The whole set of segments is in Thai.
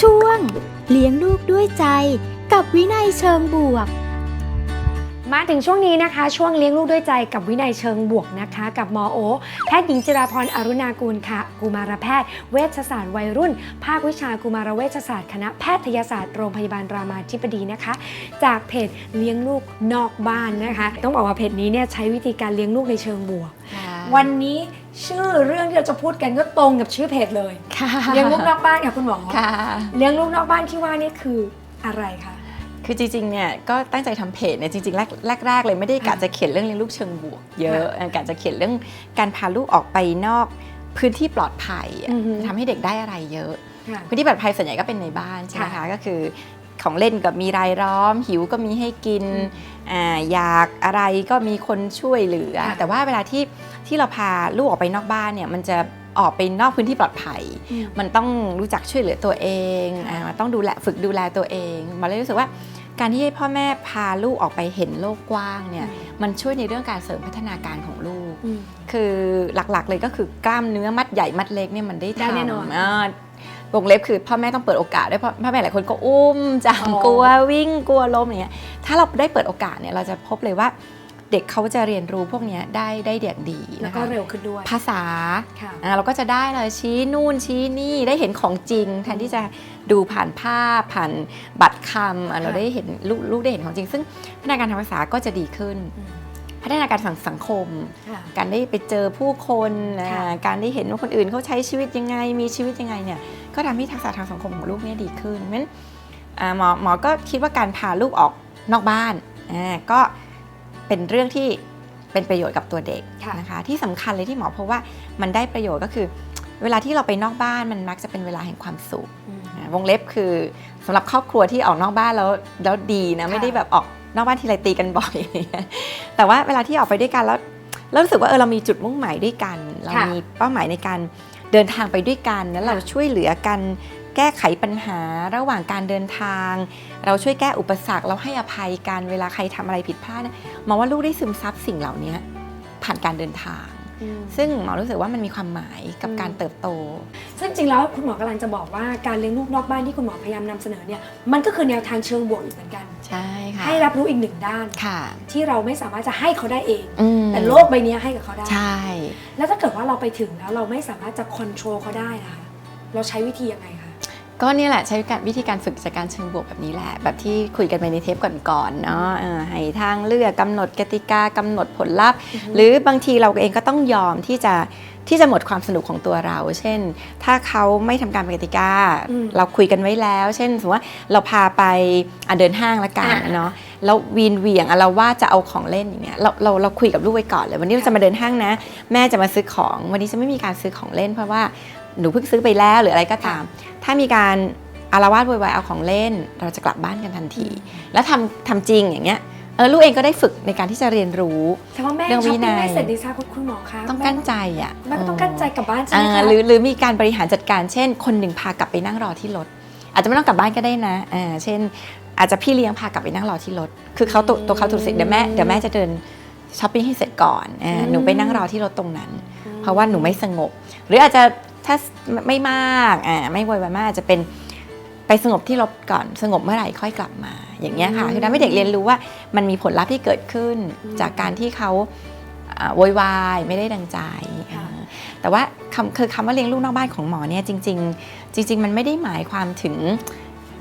ช่วง เลี้ยงลูกด้วยใจ กับวินัยเชิงบวก มาถึงช่วงนี้นะคะ ช่วงเลี้ยงลูกด้วยใจกับวินัยเชิงบวกนะคะ กับหมอโอแพทย์หญิงจิราพรอรุณากูลค่ะ กุมารแพทย์ เวชศาสตร์วัยรุ่น ภาควิชากุมารเวชศาสตร์คณะแพทยศาสตร์โรงพยาบาลรามาธิบดีนะคะ จากเพจเลี้ยงลูกนอกบ้านนะคะ ต้องบอกว่าเพจนี้เนี่ยใช้วิธีการเลี้ยงลูกในเชิงบวก วันนี้ชื่อเรื่องที่เราจะพูดกันก็ตรงกับชื่อเพจเลยค่ะเลี้ยงลูกนอกบ้านค่ะคุณหมอค่ะเลี้ยงลูกนอกบ้านที่ว่านี่คืออะไรคะคือจริงๆเนี่ยก็ตั้งใจทำเพจเนี่ยจริงๆแรกแรกๆเลยไม่ได้กะจะเขียนเรื่องเลี้ยงลูกเชิงบวก เยอะกะจะเขียนเรื่องการพาลูกออกไปนอกพื้นที่ปลอดภัยอะอือฮึทำให้เด็กได้อะไรเยอะค่ะพื้นที่ปลอดภัยส่วนใหญ่ก็เป็นในบ้านใช่ไหมค่ะคะก็คือ ของเล่นก็มีรายล้อม หิวก็มีให้กินอืมอ่าอยากอะไรก็มีคนช่วยเหลือค่ะแต่ว่าเวลาที่ที่เราพาลูกออกไปนอกบ้านเนี่ยมันจะออกไปนอกพื้นที่ปลอดภัยอืมมันต้องรู้จักช่วยเหลือตัวเองค่ะอ่ามันต้องดูแลฝึกดูแลตัวเองมาเลยรู้สึกว่าการที่ให้พ่อแม่พาลูกออกไปเห็นโลกกว้างเนี่ยมันช่วยในเรื่องการเสริมพัฒนาการของลูกอืมคือหลักๆเลยก็คือกล้ามเนื้อมัดใหญ่มัดเล็กเนี่ยมันได้ได้ทำแน่นอนา วงเล็บคือพ่อแม่ต้องเปิดโอกาสด้วยเพราะพ่อแม่หลายคนก็อุ้มจังอ๋อกลัววิ่งกลัวล้มอย่างเงี้ยถ้าเราได้เปิดโอกาสเนี่ยเราจะพบเลยว่าเด็กเขาจะเรียนรู้พวกเนี้ยได้ได้อย่างดีแล้วนะก็คะเร็วขึ้นด้วยภาษาค่ะอ่าเราก็จะได้เลยชี้นู่นชี้นี่ได้เห็นของจริง แทนที่จะดูผ่านภาพผ่านบัตรคำอะเราได้เห็นลูกลูกได้เห็นของจริง ซึ่งพัฒนาการทางภาษาก็จะดีขึ้นอืมพัฒนาการสังสังคมค่ะการได้ไปเจอผู้คนอ่าค่ะการได้เห็นว่าคนอื่นเขาใช้ชีวิตยังไง มีชีวิตยังไงเนี่ยก็ทำให้ทักษะทางสังคมของลูกเนี่ยดีขึ้นเพราะฉะนั้นอ่าหมอหมอก็คิดว่าการพาลูกออกนอกบ้านอ่าก็เป็นเรื่องที่เป็นประโยชน์กับตัวเด็กค่ะนะคะที่สำคัญเลยที่หมอพบว่ามันได้ประโยชน์ก็คือ เวลาที่เราไปนอกบ้านมันมักจะเป็นเวลาแห่งความสุขอืมอ่าวงเล็บคือสำหรับครอบครัวที่ออกนอกบ้านแล้วแล้วดีนะค่ะไม่ได้แบบออกนอกบ้านทีไรตีกันบ่อยอะไรเงี้ยแต่ว่าเวลาที่ออกไปด้วยกันแล้วแล้วรู้สึกว่าเออเรามีจุดมุ่งหมายด้วยกัน เราค่ะมีเป้าหมายในการ เดินทางไปด้วยกันแล้วเราช่วยเหลือกันแก้ไขปัญหาระหว่างการเดินทาง เราช่วยแก้อุปสรรคเราให้อภัยกันเวลาใครทำอะไรผิดพลาดเนี่ยมองว่าลูกได้ซึมซับสิ่งเหล่านี้ผ่านการเดินทางอืมซึ่งหมอรู้สึกว่ามันมีความหมายกับอืมการเติบโต ซึ่งจริงแล้วคุณหมอกำลังจะบอกว่าการเลี้ยงลูกนอกบ้านที่คุณหมอพยายามนำเสนอเนี่ยมันก็คือแนวทางเชิงบวกอีกเหมือนกันใช่ ค่ะให้รับรู้อีกหนึ่งด้านค่ะที่เราไม่สามารถจะให้เขาได้เองอืมแต่โลกใบนี้ให้กับเขาได้ใช่แล้วถ้าเกิดว่าเราไปถึงแล้วเราไม่สามารถจะค o n t r o l เขาได้นะคะเราใช้วิธียังไงคะก็เนี่ยแหละใช้การวิธีการฝึกจากการเชิงบวกแบบนี้แหละ แบบที่คุยกันไปในเทปก่อนๆเนาะเออให้ทางเลือกกำหนดกติกากำหนดผลลัพธ์อือฮึหรือบางทีเราเองก็ต้องยอมที่จะ ที่จะหมดความสนุกของตัวเรา เช่น ถ้าเขาไม่ทำการเป็นกติกาอืมเราคุยกันไว้แล้ว เช่นสมมติว่าเราพาไปอะเดินห้างละกันอะเนาะแล้ววีนเหวียงอะเราว่าจะเอาของเล่นอย่างเงี้ยเราเราเราคุยกับลูกไว้ก่อนเลย วันนี้เราจะมาเดินห้างนะ แม่จะมาซื้อของ วันนี้จะไม่มีการซื้อของเล่น เพราะว่าหนูเพิ่งซื้อไปแล้วหรืออะไรก็ตาม ถ้ามีการอารวาสโวยวายเอาของเล่น เราจะกลับบ้านกันทันที แล้วทำทำจริงอย่างเงี้ยเออลูกเองก็ได้ฝึกในการที่จะเรียนรู้แต่ว่าแม่เรื่องช้อปวินัปิ้งยไม่เสร็จดีซ่าคุณคุณหมอคะต้องกั้นใจอะแม่ก็ต้องกั้นใจกลับบ้านใช่ไหมอ่าคะหรือหรือมีการบริหารจัดการเช่น คนหนึ่งพากลับไปนั่งรอที่รถอาจจะไม่ต้องกลับบ้านก็ได้นะอ่าเช่น อาจจะพี่เลี้ยงพากลับไปนั่งรอที่รถ คือเขาตัวตัวเขาถูกเสร็จเดี๋ยวแม่เดี๋ยวแม่จะเดินช้อปปิ้งให้เสร็จก่อนอ่าหนูไปนั่งรอที่รถตรงนั้น เพราะว่าหนูไม่สงบ หรืออาจจะถ้าไม่มากอ่าไม่โวยวายมากอาจจะเป็น ไปสงบที่รถก่อนสงบเมื่อไหร่ค่อยกลับมา อย่างเงี้ยค่ะอืมคือทำให้เด็กเรียนรู้ว่ามันมีผลลัพธ์ที่เกิดขึ้นอืมจากการที่เขาอ่าโวยวายไม่ได้ดังใจค่ะอ่าแต่ว่าคำคือคำว่าเลี้ยงลูกนอกบ้านของหมอเนี่ยจริง ๆ จริง ๆ มันไม่ได้หมายความถึง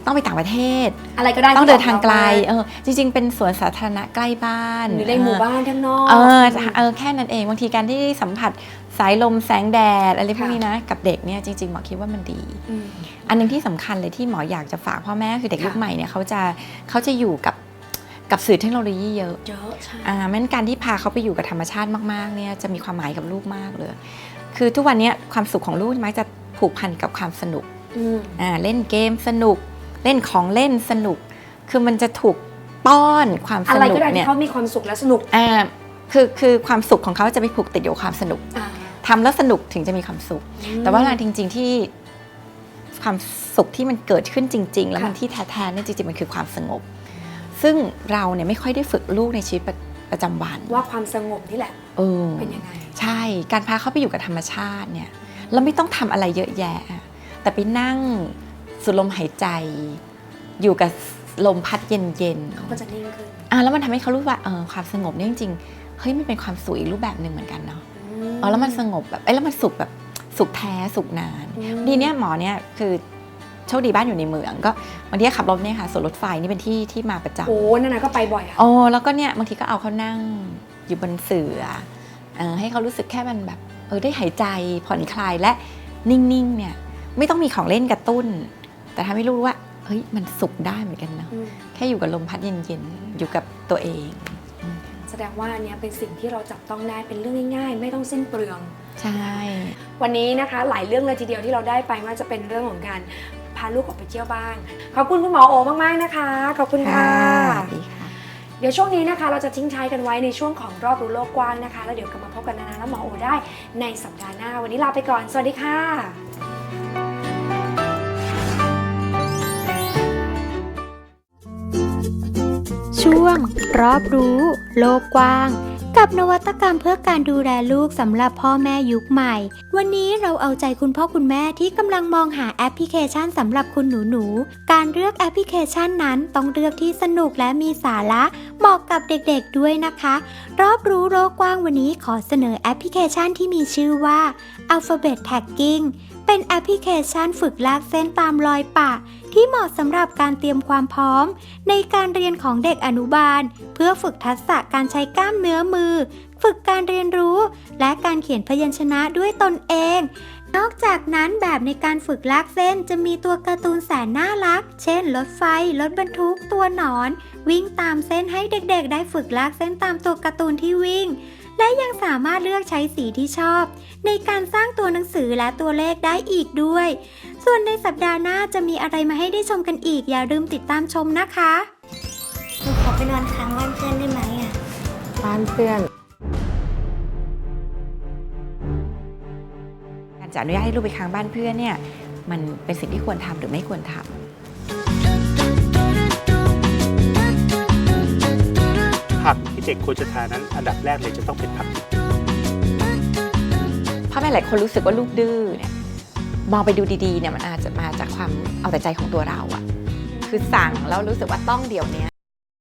ต้องไปต่างประเทศ อะไรก็ได้ต้องเดินทางไกลที่เออจริง ๆ เป็นสวนสาธารณะใกล้บ้านหรือในหมู่บ้านข้างนอกเออเออแค่นั้นเองบางทีการที่สัมผัสสายลมแสงแดดอะไรพวกค่ะนี้นะกับเด็กเนี่ยจริงๆหมอคิดว่ามันดีอืมอันหนึงที่สำคัญเลยที่หมออยากจะฝากพ่อแม่คือเด็กค่ะยุคใหม่เนี่ยเขาจะเขาจะอยู่กับกับสื่อเทคโนโลยีเยอะเยอะใช่อ่าแม้นการที่พาเขาไปอยู่กับธรรมชาติมากๆเนี่ยจะมีความหมายกับลูกมากเลย คือทุกวันเนี้ยความสุขของลูกมักจะผูกพันกับความสนุกอืมอ่าเล่นเกมสนุก เล่นของเล่นสนุก คือมันจะถูกป้อนความสอะไรนุกก็ได้เนี่ที่ยเขามีความสุขและสนุกอ่าคือคือความสุขของเขาจะไปผูกติดอยู่กับความสนุกอ่าทำแล้วสนุกถึงจะมีความสุข แต่ว่าเวลาจริง ๆที่ความสุขที่มันเกิดขึ้นจริง ๆ แล้วค่ะมันที่แท้ๆเนี่ยจริงๆมันคือความสงบ ซึ่งเราเนี่ยไม่ค่อยได้ฝึกลูกในชีวิตประประจำวันว่าความสงบนี่แหละเออ เป็นยังไง ใช่การพาเขาไปอยู่กับธรรมชาติเนี่ยเราไม่ต้องทำอะไรเยอะแยะ แต่ไปนั่ง สูดลมหายใจ อยู่กับลมพัดเย็นเขาก็จะนิ่งขึ้นๆอะแล้วมันทำให้เขารู้ว่าเออความสงบเนี่ยจริงๆเฮ้ยมันเป็นความสุขอีกรูปแบบหนึ่งเหมือนกันเนาะอ๋อแล้วมันสงบแบบเอ้ยแล้วมันสุขแบบสุขแท้สุขนานอืมดีเนี่ยหมอเนี่ยคือโชคดีบ้านอยู่ในเมืองก็บางทีก็ขับรถเนี่ยค่ะส่วนรถไฟนี่เป็นที่ที่มาประจำโอ้นั่นนะก็ไปบ่อยอะโอ้แล้วก็เนี่ยบางทีก็เอาเขานั่งอยู่บนเสื่อเออให้เขารู้สึกแค่มันแบบเออได้หายใจผ่อนคลายและนิ่งๆเนี่ยไม่ต้องมีของเล่นกระตุ้น แต่ทำให้รู้ว่าเฮ้ยมันสุขได้เหมือนกันเนาะอืมแค่อยู่กับลมพัดเย็นๆอยู่กับตัวเอง แสดงว่าอันเนี้ยเป็นสิ่งที่เราจับต้องได้เป็นเรื่องง่ายๆ ไม่ต้องสิ้นเปลืองใช่ วันนี้นะคะหลายเรื่องเลยทีเดียวที่เราได้ไปไม่ว่าจะเป็นเรื่องของการพาลูกออกไปเที่ยวบ้างขอบคุณคุณหมอโอมากๆนะคะ ขอบคุณค่ะดีค่ะเดี๋ยวช่วงนี้นะคะ เราจะทิ้งท้ายกันไว้ในช่วงของรอบรู้โลกกว้างนะคะ แล้วเดี๋ยวกลับมาพบกันนานาและหมอโอได้ในสัปดาห์หน้า วันนี้ลาไปก่อน สวัสดีค่ะ รอบรู้ โลกกว้าง กับนวัตกรรมเพื่อการดูแลลูกสำหรับพ่อแม่ยุคใหม่ วันนี้เราเอาใจคุณพ่อคุณแม่ที่กำลังมองหาแอปพลิเคชันสำหรับคุณหนูๆ การเลือกแอปพลิเคชันนั้นต้องเลือกที่สนุกและมีสาระเหมาะกับเด็กๆด้วยนะคะ รอบรู้โลกกว้างวันนี้ขอเสนอแอปพลิเคชันที่มีชื่อว่า Alphabet Tagging เป็นแอปพลิเคชันฝึกลากเส้นตามรอยปะ ที่เหมาะสำหรับการเตรียมความพร้อม ในการเรียนของเด็กอนุบาล เพื่อฝึกทักษะการใช้กล้ามเนื้อมือ ฝึกการเรียนรู้ และการเขียนพยัญชนะด้วยตนเอง นอกจากนั้นแบบในการฝึกลากเส้นจะมีตัวการ์ตูนแสนน่ารัก เช่น รถไฟ รถบรรทุก ตัวหนอน วิ่งตามเส้นให้เด็กๆ ได้ฝึกลากเส้นตามตัวการ์ตูนที่วิ่ง และยังสามารถเลือกใช้สีที่ชอบ ในการสร้างตัวหนังสือและตัวเลขได้อีกด้วย ส่วนในสัปดาห์หน้าจะมีอะไรมาให้ได้ชมกันอีก อย่าลืมติดตามชมนะคะหนูขอไปนอนค้างบ้านเพื่อนได้ไหมอะ บ้านเพื่อนการจะอนุญาตให้ลูกไปค้างบ้านเพื่อนเนี่ย มันเป็นสิ่งที่ควรทำหรือไม่ควรทำ ผักที่เด็กควรจะทานนั้น อันดับแรกเลยจะต้องเป็นผักพ่อแม่หลายคนรู้สึกว่าลูกดื้อเนี่ยมองไปดูดีๆเนี่ยมันอาจจะมาจากความเอาแต่ใจของตัวเราอะคือสั่งแล้วรู้สึกว่าต้องเดี๋ยวนี้